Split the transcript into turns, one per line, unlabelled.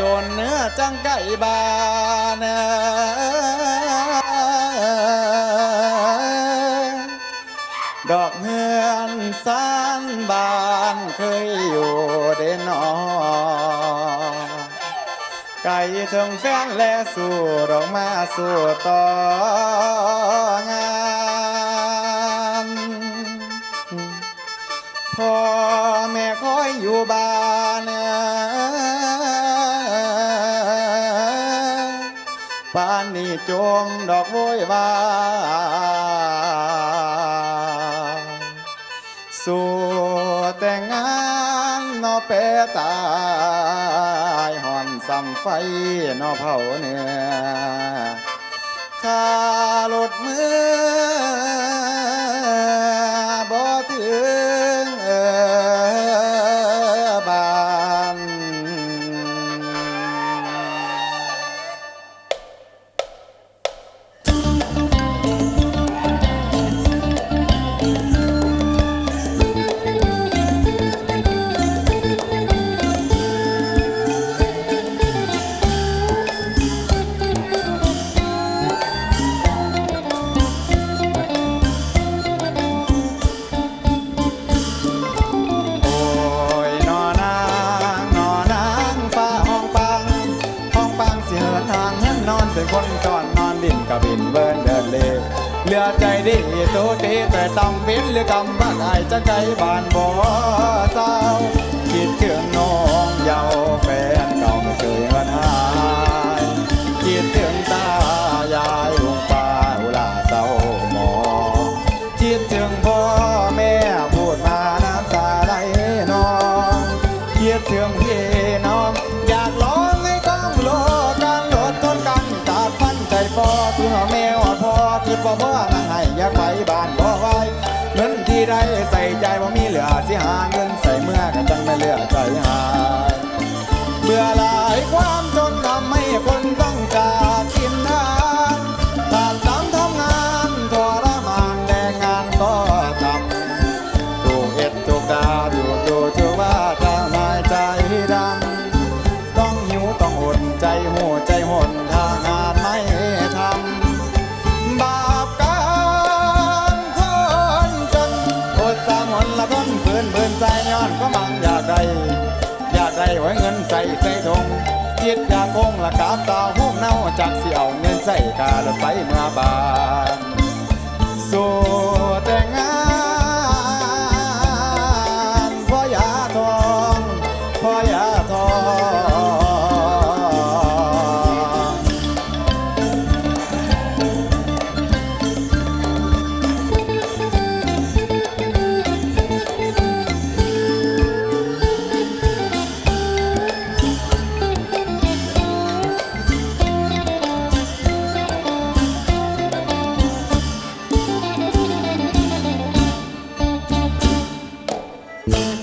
จนเนื้อจังไก่บานดอกเฮือนสานบานเคยอยู่เด่นอไก่ถึงแฟนและสู่ดอกมาสู่ต่องานพ่อแม่คอยอยู่บ้าน จงดอกโวยวายสู่แต่งงานนอเปตายหอนซ้ำไฟนอเผาเนื้อข้า บินเบินเดินเลเหลือใจดีตัวตีแต่ตำเป็นหรือกำบ้านไอจะไกลบ้านบ่เศร้าคิดถึงน้องเยาว์แฟน อยากไปบ้านพ่อไว้เงินที่ได้ใส่ใจว่ามีเหลือสิหาเงินใส่เมื่อกันจังไม่เหลือใจหา ใส่ว้เงินใส่ใส่ทงคิดยาคงละกาตาห้องเน่าจากเสี่ยวเงินใส่กาละไฟเมื่อบานโซแต่ง Thank.